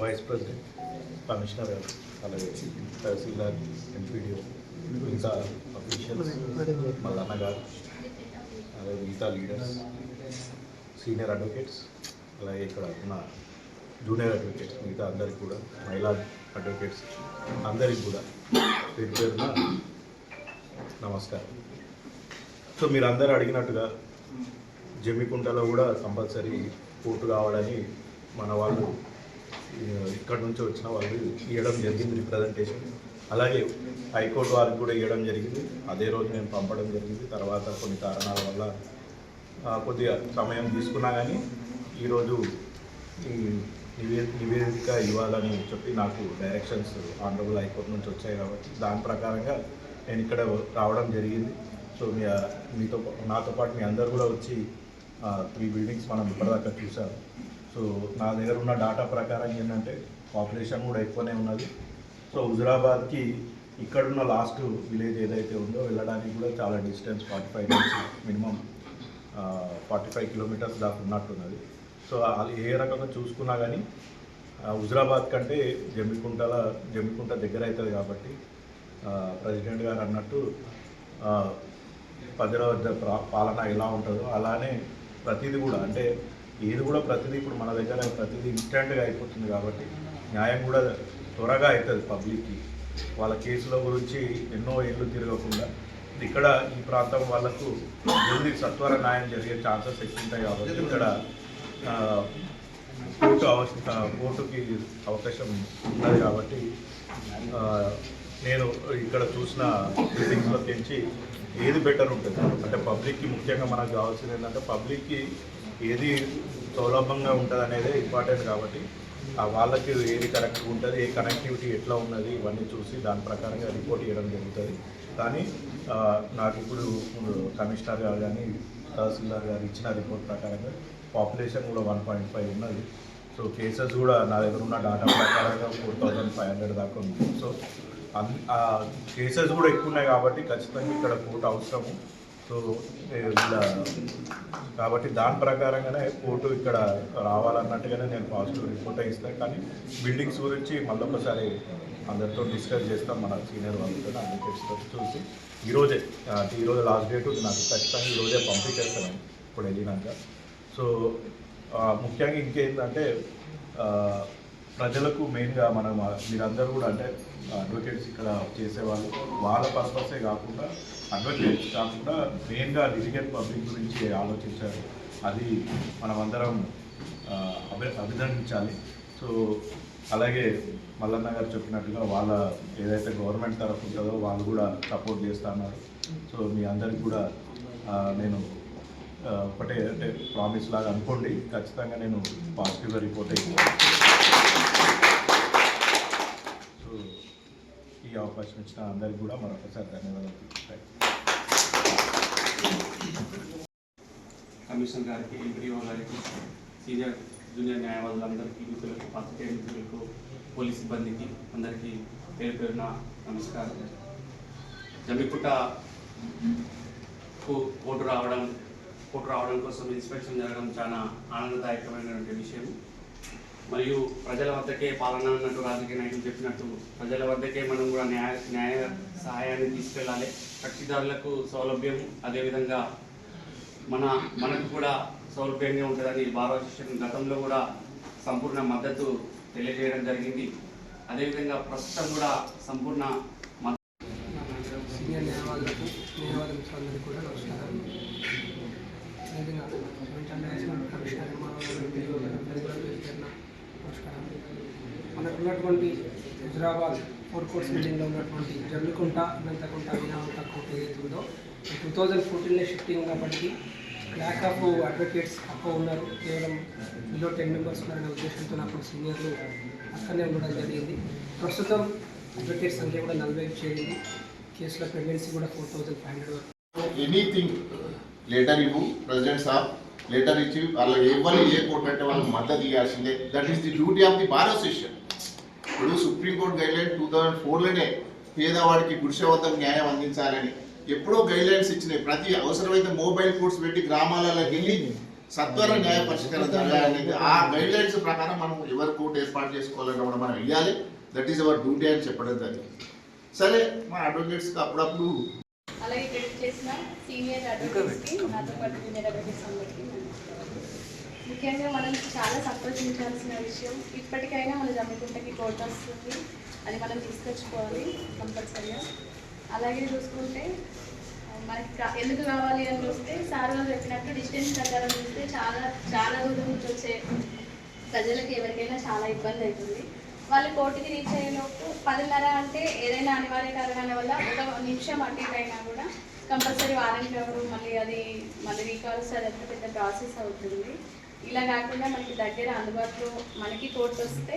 Vice president commissioner అలాగే tahsildar MPDO మిగతా officials Mallanna garu అలాగే మిగతా లీడర్స్ సీనియర్ అడ్వకేట్స్ అలాగే ఇక్కడ ఉన్న జూనియర్ అడ్వకేట్స్ మిగతా అందరికి కూడా మహిళా అడ్వకేట్స్ అందరికి కూడా పేరు పేరున నమస్కారం. సో మీరు అందరూ అడిగినట్టుగా జమ్మికుంటలో కూడా కంపల్సరీ కోర్టు కావాలని మన వాళ్ళు ఇక్కడ నుంచి వచ్చిన వాళ్ళు ఇవ్వడం జరిగింది రిప్రజెంటేషన్ అలాగే హైకోర్టు వారికి కూడా ఇవ్వడం జరిగింది. అదే రోజు నేను పంపడం జరిగింది. తర్వాత కొన్ని కారణాల వల్ల కొద్దిగా సమయం తీసుకున్నా కానీ ఈరోజు ఈ నివేదిక ఇవ్వాలని చెప్పి నాకు డైరెక్షన్స్ ఆనరబుల్ హైకోర్టు నుంచి వచ్చాయి కాబట్టి దాని ప్రకారంగా నేను ఇక్కడ రావడం జరిగింది. సో మీ మీతో నాతో పాటు మీ అందరు కూడా వచ్చి త్రీ బిల్డింగ్స్ మనం ఇప్పటిదాకా చూసాం సో నా దగ్గర ఉన్న డేటా ప్రకారం ఏంటంటే పాపులేషన్ కూడా ఎక్కువనే ఉన్నది. సో హుజురాబాద్కి ఇక్కడున్న లాస్ట్ విలేజ్ ఏదైతే ఉందో వెళ్ళడానికి కూడా చాలా distance forty five minimum forty five kilometres దాకా ఉన్నట్టున్నది. సో అది ఏ రకంగా చూసుకున్నా కానీ హుజురాబాద్ కంటే జమ్మికుంటల జమ్మికుంట దగ్గర అవుతుంది కాబట్టి ప్రెసిడెంట్ గారు అన్నట్టు ఆ, ప్రజల ప్రా- పాలన ఎలా ఉంటుందో అలానే ప్రతిదీ కూడా అంటే ఏది కూడా ప్రతిదీ ఇప్పుడు మన దగ్గర ప్రతిదీ ఇన్స్టెంట్గా అయిపోతుంది కాబట్టి న్యాయం కూడా త్వరగా అవుతుంది పబ్లిక్కి. వాళ్ళ కేసుల గురించి ఎన్నో ఏళ్ళు తిరగకుండా ఇక్కడ ఈ ప్రాంతం వాళ్ళకు జల్దీ సత్వర న్యాయం జరిగే ఛాన్సెస్ ఎక్కువ ఉంటాయి కాబట్టి ఇక్కడ కోర్టు అవసరం కోర్టుకి అవకాశం ఉన్నది కాబట్టి నేను ఇక్కడ చూసిన మీటింగ్స్లో పెంచి ఏది బెటర్ ఉంటుంది? అంటే పబ్లిక్కి ముఖ్యంగా మనకు కావాల్సింది ఏంటంటే పబ్లిక్కి ఏది సౌలభ్యంగా ఉంటుంది అనేది ఇంపార్టెంట్ కాబట్టి ఆ వాళ్ళకి ఏది కరెక్ట్గా ఉంటుంది ఏ కనెక్టివిటీ ఎట్లా ఉన్నది ఇవన్నీ చూసి దాని ప్రకారంగా రిపోర్ట్ ఇవ్వడం జరుగుతుంది. కానీ నాకు ఇప్పుడు కమిషనర్ గారు కానీ తహసీల్దార్ గారు ఇచ్చిన రిపోర్ట్ ప్రకారంగా పాపులేషన్ కూడా వన్ పాయింట్ ఫైవ్ ఉన్నది. సో కేసెస్ కూడా నా దగ్గర ఉన్న డాటా ప్రకారంగా ఫోర్ థౌజండ్ ఫైవ్ హండ్రెడ్ దాకా ఉంది. సో అన్ కేసెస్ కూడా ఎక్కువ ఉన్నాయి కాబట్టి ఖచ్చితంగా ఇక్కడ కోర్టు అవసరము. సో ఇలా కాబట్టి దాని ప్రకారంగానే కోర్టు ఇక్కడ రావాలన్నట్టుగానే నేను పాజిటివ్ రిపోర్ట్ ఇస్తాను కానీ బిల్డింగ్స్ గురించి మళ్ళీ ఒకసారి అందరితో డిస్కస్ చేస్తాం మన సీనియర్ వాళ్ళతో అందరికీ చూసి ఈరోజే అంటే ఈరోజు లాస్ట్ డేట్ నాకు ఖచ్చితంగా ఈరోజే పంపించేస్తాను ఇప్పుడు వెళ్ళినాక. సో ముఖ్యంగా ఇంకేంటంటే ప్రజలకు మెయిన్గా మనం మీరందరూ కూడా అంటే అడ్వకేట్స్ ఇక్కడ చేసేవాళ్ళు వాళ్ళ పర్పసే కాకుండా అడ్వకేట్స్ కాకుండా మెయిన్గా లిటిగేట్ పబ్లిక్ గురించి ఆలోచించారు. అది మనమందరం అభి అభినందించాలి. సో అలాగే మల్లన్న గారు చెప్పినట్టుగా వాళ్ళ ఏదైతే గవర్నమెంట్ తరఫు ఉంటుందో వాళ్ళు కూడా సపోర్ట్ చేస్తున్నారు. సో మీ అందరికి కూడా నేను ఒకటే అంటే ప్రామిస్ లాగా అనుకోండి. ఖచ్చితంగా నేను పాజిటివ్గా రిపోర్ట్ అయ్యాను సో ఈ అవకాశం ఇచ్చిన అందరికి కూడా మరొకసారి ధన్యవాదాలు. కమిషనర్ గారికి ఎంపీఓ గారికి సీనియర్ జూనియర్ న్యాయవాదులందరికీ మిత్రులకు పత్రికే మిత్రులకు పోలీస్ సిబ్బందికి అందరికీ పేరు పేరున నమస్కారం. జమ్మిపుట్టకు ఓటు రావడం ఓటు రావడం కోసం ఇన్స్పెక్షన్ జరగడం చాలా ఆనందదాయకమైనటువంటి విషయం మరియు ప్రజల వద్దకే పాలన అన్నట్టు రాజకీయ నాయకులు చెప్పినట్టు ప్రజల వద్దకే మనం కూడా న్యాయ న్యాయ సహాయాన్ని తీసుకెళ్ళాలి. కక్షిదారులకు సౌలభ్యం అదేవిధంగా మన మనకు కూడా సౌలభ్యంగా ఉంటుందని భారతదేశం గతంలో కూడా సంపూర్ణ మద్దతు తెలియజేయడం జరిగింది. అదేవిధంగా ప్రస్తుతం కూడా సంపూర్ణ సీనియర్ న్యాయవాదులకు న్యాయవాద మిత్రులందరికీ కూడా నమస్కారం అదేవిధంగా ఇంటర్నేషనల్ కమిషనర్ నమస్కారం మనకు ఉన్నటువంటి హైదరాబాద్ ఫోర్ కోర్స్ బిల్డింగ్లో ఉన్నటువంటి జమ్మికుంట మెంతకుంట వినామంత కోర్టు ఏదైతే ఉందో టూ థౌజండ్ ఫోర్టీన్లో షిఫ్టింగ్ ఉన్నప్పటికీ బ్యాక్ ఆఫ్ అడ్వకేట్స్ తక్కువ ఉన్నారు. కేవలం బిలో టెన్ మెంబర్స్ ఉన్నారనే ఉద్దేశంతో అప్పుడు సీనియర్లు అక్కడనే ఉండడం జరిగింది. ప్రస్తుతం అడ్వకేట్ సంఖ్య కూడా నలభై ఐదు చేరింది. కేసుల ప్రెగ్నెన్సీ కూడా ఫోర్ థౌజండ్ ఫైవ్ హండ్రెడ్ వరకు. ఎనీథింగ్ లెటర్ ఇవ్వు ప్రెసిడెంట్ సార్ లెటర్ ఇచ్చి వాళ్ళ ఎవరు ఏ కోర్టు అంటే వాళ్ళకి మద్దతు ఇవ్వాల్సిందే. That is the duty of the bar association ఇప్పుడు supreme court guideline two thousand ఫోర్లోనే పేదవాడికి గుడిసె న్యాయం అందించాలని ఎప్పుడో గైడ్ లైన్స్ ఇచ్చినాయి. ప్రతి అవసరమైతే మొబైల్ ఫోర్స్ పెట్టి గ్రామాలలో వెళ్ళి సత్వర న్యాయ పరిష్కారం జరగాలనేది ఆ గైడ్ లైన్స్ ప్రకారం మనం ఎవరు కోర్టు ఏర్పాటు చేసుకోవాలని కూడా మనం ఇవ్వాలి దట్ ఈస్ అవర్ డ్యూటీ అని చెప్పడం జరిగింది. సరే మా అడ్వకేట్స్కి అప్పుడప్పుడు అలాగే క్రెడిట్ చేసిన సీనియర్ అడ్వకేట్స్కి నాతో పాటు జూనియర్ అడ్వకేట్స్ అందరికీ ముఖ్యంగా మనం చాలా సంతోషించాల్సిన విషయం ఇప్పటికైనా మన జమ్మికుంటకి కోర్టు వస్తుంది. అది మనం తీసుకొచ్చుకోవాలి కంపల్సరీగా. అలాగే చూసుకుంటే మనకి ఎందుకు కావాలి అని చూస్తే సార్ వాళ్ళు చెప్పినట్టు డిస్టెన్స్ ప్రకారం చూస్తే చాలా చాలా దూరం నుంచి వచ్చే ప్రజలకు ఎవరికైనా చాలా ఇబ్బంది అవుతుంది. వాళ్ళు కోర్టుకి రీచ్ అయ్యేలోపు పదిన్నర అంటే ఏదైనా అనివార్య కారణాల వల్ల ఒక నిమిషం అటు అయినా కూడా కంపల్సరీ వారెంట్ ఎవరు మళ్ళీ అది మళ్ళీ రీకాల్స్ అదంతా పెద్ద ప్రాసెస్ అవుతుంది. ఇలా కాకుండా మనకి దగ్గర అందుబాటులో మనకి కోర్టు వస్తే